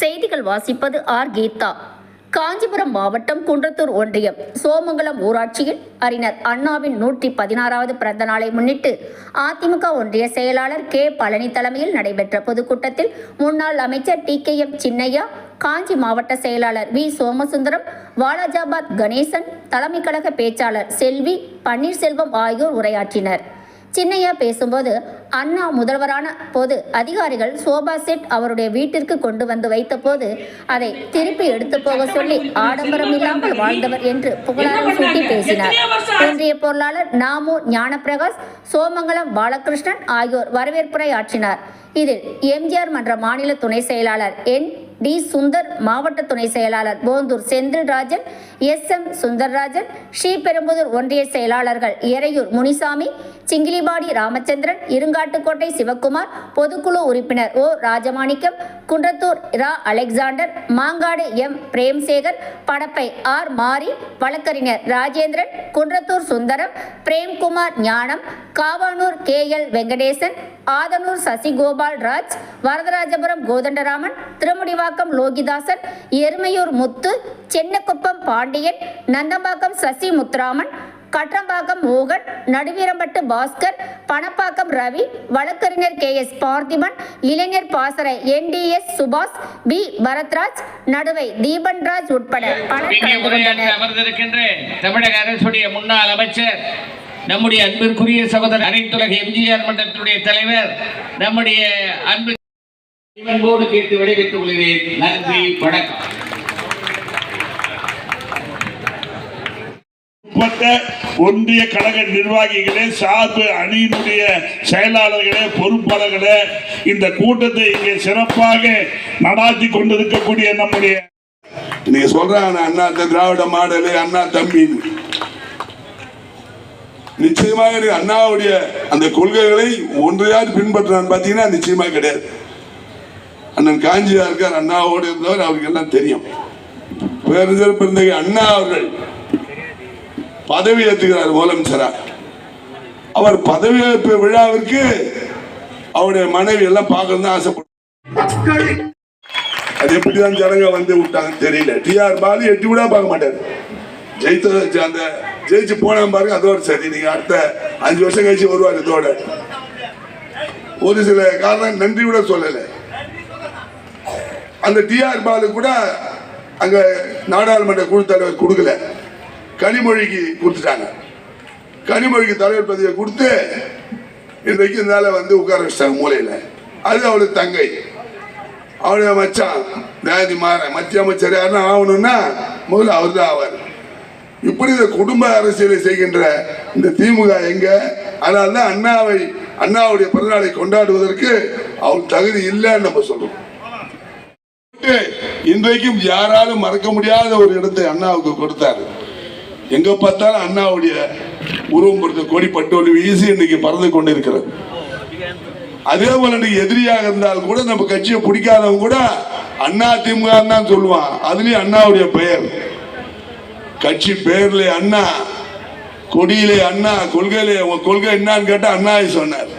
செய்திகள் வாசிப்பது ஆர். கீதா. காஞ்சிபுரம் மாவட்டம் குன்றத்தூர் ஒன்றியம் சோமங்கலம் ஊராட்சியில் அறிஞர் அண்ணாவின் நூற்றி பதினாறாவது பிறந்த நாளை முன்னிட்டு அதிமுக ஒன்றிய செயலாளர் கே. பழனி தலைமையில் நடைபெற்ற பொதுக்கூட்டத்தில் முன்னாள் அமைச்சர் T. K. M. Chinnaiya Kanchi மாவட்ட செயலாளர் வி. சோமசுந்தரம் வாலாஜாபாத் கணேசன் தலைமை கழக பேச்சாளர் செல்வி பன்னீர்செல்வம் ஆகியோர் உரையாற்றினர். சின்னையா பேசும்போது அண்ணா முதல்வரான போது அதிகாரிகள் சோபா செட் அவருடைய வீட்டிற்கு கொண்டு வந்து வைத்தபோது அதை திருப்பி எடுத்து போக சொல்லி ஆடம்பரம் இல்லாமல் வாழ்ந்தவர் என்று புகழாரம் சூட்டி பேசினார். ஒன்றிய பொருளாளர் நாமு ஞானப்பிரகாஷ் சோமங்கலம் பாலகிருஷ்ணன் ஆகியோர் வரவேற்புரை ஆற்றினார். இதில் எம்ஜிஆர் மன்ற மாநில துணை செயலாளர் என் டி சுந்தர் மாவட்ட துணை செயலாளர் போந்தூர் செந்தில்ராஜன் எஸ் எம் சுந்தர்ராஜன் ஸ்ரீபெரும்புதூர் ஒன்றிய செயலாளர்கள் எறையூர் முனிசாமி சிங்கிலிபாடி ராமச்சந்திரன் இருங்காட்டுக்கோட்டை சிவக்குமார் பொதுக்குழு உறுப்பினர் O Rajamanickam Kundrathur Ra Alexander Mangadu M Premsekar Padappai R Mari வழக்கறிஞர் ராஜேந்திரன் குன்றத்தூர் சுந்தரம் பிரேம்குமார் ஞானம் காவானூர் கே எல் வெங்கடேசன் ஆதனூர் சசிகோபால் ராஜ் வரதராஜபுரம் கோதண்டராமன் திருமுடிவாக்கம் லோகிதாசன் எருமையூர் முத்து சென்னக்குப்பம் பாண்டியன் நந்தம்பாக்கம் சசி முத்துராமன் கற்றம்பாக்கம் மோகன் நடுவீரம்பட்டு பாஸ்கர் பணப்பாக்கம் ரவி வழக்கறிஞர் கே எஸ் பார்த்திபன் இளைஞர் பாசறை என்டிஎஸ் சுபாஷ் பி பரத்ராஜ் நடுவை தீபன்ராஜ் உட்பட பலர் கலந்து கொண்டனர். அமர்ந்திருக்கின்ற தமிழக அரசுடைய முன்னாள் அமைச்சர் நம்முடைய அன்பிற்குரிய சகோதரர் அனைத்துலக எம்ஜிஆர் மன்றத்தினுடைய தலைவர் நம்முடைய அன்பு அன்போடு கேட்டு விடைபெற்றுக் கொள்கிறேன். நன்றி வணக்கம். உட்பட்ட ஒன்றிய கழக நிர்வாகிகளே சார்பு அணியினுடைய செயலாளர்களே பொறுப்பாளர்களே இந்த கூட்டத்தை இங்கே சிறப்பாக நடாத்தி கொண்டிருக்கக்கூடிய நம்முடைய நீங்க சொல்றாங்க அண்ணா திராவிட மாடலு அண்ணா தம்பி நிச்சயமாக எனக்கு அண்ணாவுடைய அந்த கொள்கைகளை ஒன்றையாவது பின்பற்றான்னு பார்த்தீங்கன்னா நிச்சயமா கிடையாது. அண்ணன் காஞ்சியா இருக்கார் அண்ணாவோடு இருந்தவர் அவருக்கு எல்லாம் தெரியும். பேரஞ்சர் பிறந்தகை அண்ணா அவர்கள் பதவி ஏற்றுகிறார் முதலமைச்சரா. அவர் பதவி ஏற்பு விழாவிற்கு அவருடைய மனைவி எல்லாம் பார்க்கணும் ஆசைப்படும். அது எப்படிதான் ஜனங்க வந்து விட்டாங்க தெரியல. டிஆர் பாலு எட்டி கூட பார்க்க மாட்டார். ஜெயித்த அந்த ஜெயிச்சு போனா பாருங்க அதோட சரி. நீங்க அடுத்த அஞ்சு வருஷம் கழிச்சு வருவார் இதோட. ஒரு சில காரணம் நன்றி கூட சொல்லல. அந்த டிஆர் பாலு கூட அங்க நாடாளுமன்ற குழு தலைவர் கொடுக்கல. கனிமொழிக்கு கொடுத்துட்டாங்க. கனிமொழிக்கு தலைவர் பதவியை கொடுத்து இன்றைக்கு இருந்தால வந்து உட்கார வச்சிட்டாங்க மூலையில. அது அவளுக்கு தங்கை. அவருடைய மச்சான் தேதி மாற மத்திய அமைச்சர் யாருன்னா ஆகணும்னா முதல்ல அவர் தான் ஆவார். இப்படி இந்த குடும்ப அரசியலை செய்கின்ற இந்த திமுக எங்க? அதனால தான் அண்ணாவை அண்ணாவுடைய பிறந்தநாளை கொண்டாடுவதற்கு அவர் தகுதி இல்லைன்னு நம்ம சொல்றோம். இன்றைக்கும் யாராலும் மறக்க முடியாத ஒரு இடத்தை அண்ணாவுக்கு கொடுத்தாரு. எங்க பார்த்தாலும் அண்ணாவுடைய உருவம் கொடுத்த கொடி பட்டோலி வீசி இன்னைக்கு பறந்து கொண்டிருக்கிறது. அதே போல இன்னைக்கு எதிரியாக இருந்தால் கூட நம்ம கட்சியை பிடிக்காதவங்க கூட அண்ணா திமுக தான் சொல்லுவான். அதுலயும் அண்ணாவுடைய பெயர். கட்சி பேர்ல அண்ணா கொடியிலே அண்ணா கொள்கையிலே உங்க கொள்கை என்னன்னு கேட்டா அண்ணாவை சொன்னார்.